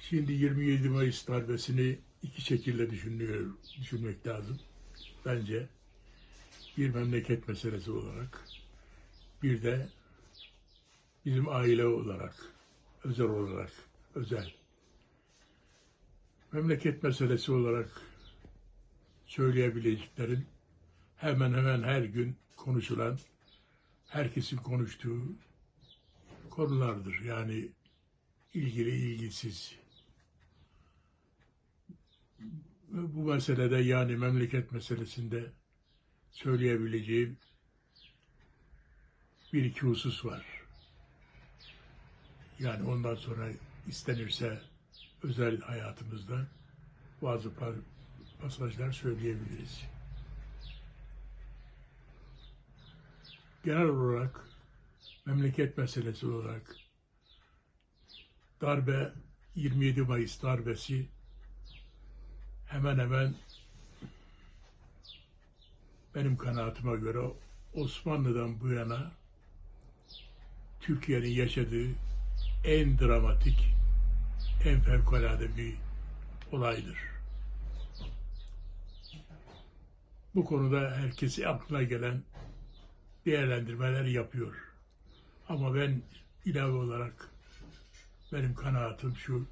Şimdi 27 Mayıs darbesini iki şekilde düşünüyor, düşünmek lazım. Bence bir memleket meselesi olarak, bir de bizim aile olarak, özel olarak, özel. Memleket meselesi olarak söyleyebileceklerim hemen hemen her gün konuşulan, herkesin konuştuğu konulardır. Yani ilgili ilgisiz. Bu meselede yani memleket meselesinde söyleyebileceğim bir iki husus var. Yani ondan sonra istenirse özel hayatımızda bazı pa- pasajlar söyleyebiliriz. Genel olarak memleket meselesi olarak darbe 27 Mayıs darbesi hemen hemen benim kanaatime göre Osmanlı'dan bu yana Türkiye'nin yaşadığı en dramatik, en fevkalade bir olaydır. Bu konuda herkesi aklına gelen değerlendirmeler yapıyor. Ama ben ilave olarak benim kanaatim şu,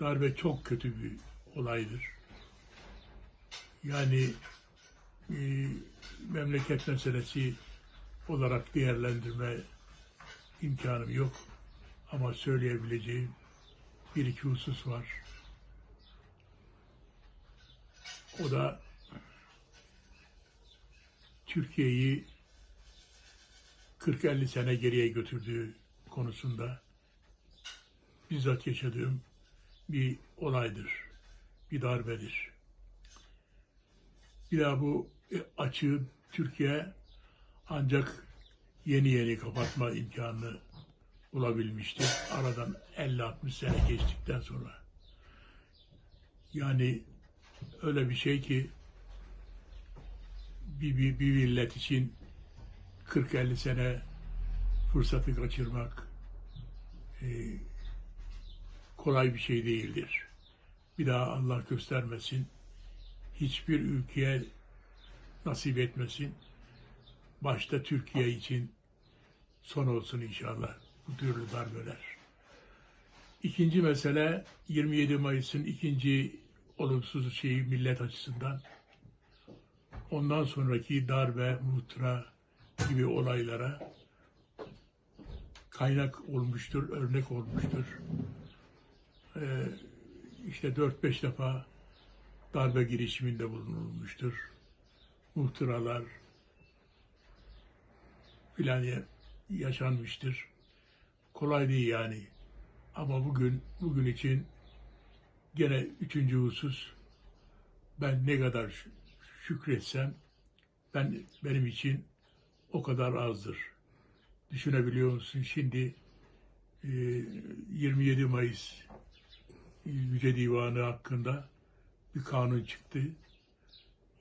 darbe çok kötü bir olaydır. Yani e, memleket meselesi olarak değerlendirme imkanım yok. Ama söyleyebileceğim bir iki husus var. O da Türkiye'yi 40-50 sene geriye götürdüğü konusunda bizzat yaşadığım bir olaydır, bir darbedir. Bir daha bu e, açığı Türkiye ancak yeni yeni kapatma imkanını bulabilmiştir. Aradan 50-60 sene geçtikten sonra. Yani öyle bir şey ki bir, bir, bir millet için 40-50 sene fırsatı kaçırmak e, kolay bir şey değildir. Bir daha Allah göstermesin. Hiçbir ülkeye nasip etmesin. Başta Türkiye için son olsun inşallah bu türlü darbeler. İkinci mesele 27 Mayıs'ın ikinci olumsuz şeyi millet açısından ondan sonraki darbe, muhtıra gibi olaylara kaynak olmuştur, örnek olmuştur. Ee, işte 4-5 defa darbe girişiminde bulunulmuştur. Muhtıralar filan ya- yaşanmıştır. Kolay değil yani. Ama bugün bugün için gene üçüncü husus ben ne kadar şü- şükretsem ben benim için o kadar azdır. Düşünebiliyor musun? Şimdi e, 27 Mayıs Yüce Divanı hakkında bir kanun çıktı.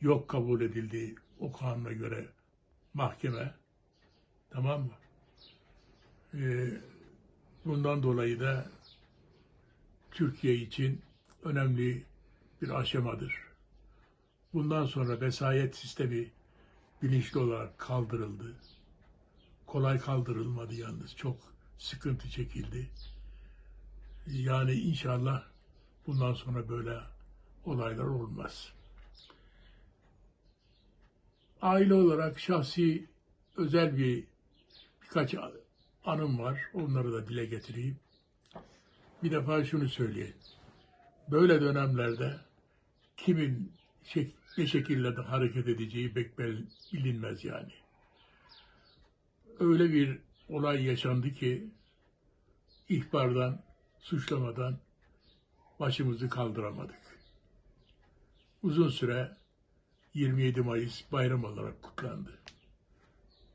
Yok kabul edildi o kanuna göre mahkeme. Tamam mı? E, bundan dolayı da Türkiye için önemli bir aşamadır. Bundan sonra vesayet sistemi bilinçli olarak kaldırıldı. Kolay kaldırılmadı yalnız. Çok sıkıntı çekildi. Yani inşallah bundan sonra böyle olaylar olmaz. Aile olarak şahsi özel bir birkaç anım var. Onları da dile getireyim. Bir defa şunu söyleyeyim. Böyle dönemlerde kimin şek- ne şekilde de hareket edeceği pek bel- bilinmez yani. Öyle bir olay yaşandı ki ihbardan, suçlamadan başımızı kaldıramadık. Uzun süre 27 Mayıs bayram olarak kutlandı.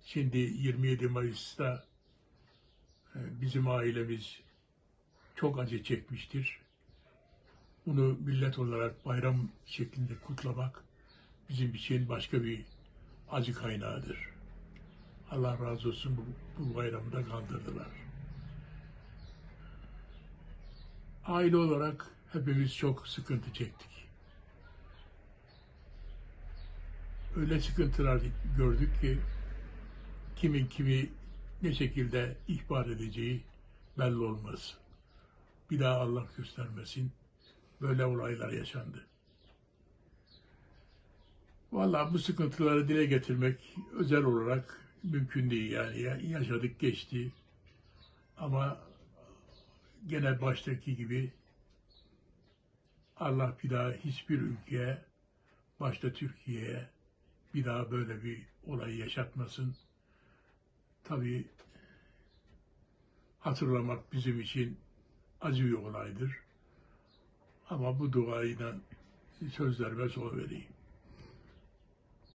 Şimdi 27 Mayıs'ta e, bizim ailemiz çok acı çekmiştir. Bunu millet olarak bayram şeklinde kutlamak bizim için başka bir acı kaynağıdır. Allah razı olsun bu, bu bayramı da kaldırdılar. Aile olarak hepimiz çok sıkıntı çektik. Öyle sıkıntılar gördük ki kimin kimi ne şekilde ihbar edeceği belli olmaz. Bir daha Allah göstermesin. Böyle olaylar yaşandı. Vallahi bu sıkıntıları dile getirmek özel olarak mümkün değil yani. Ya- Yaşadık geçti. Ama gene baştaki gibi Allah bir daha hiçbir ülkeye, başta Türkiye'ye bir daha böyle bir olay yaşatmasın. Tabii hatırlamak bizim için acı bir olaydır. Ama bu duayla sözlerime son vereyim.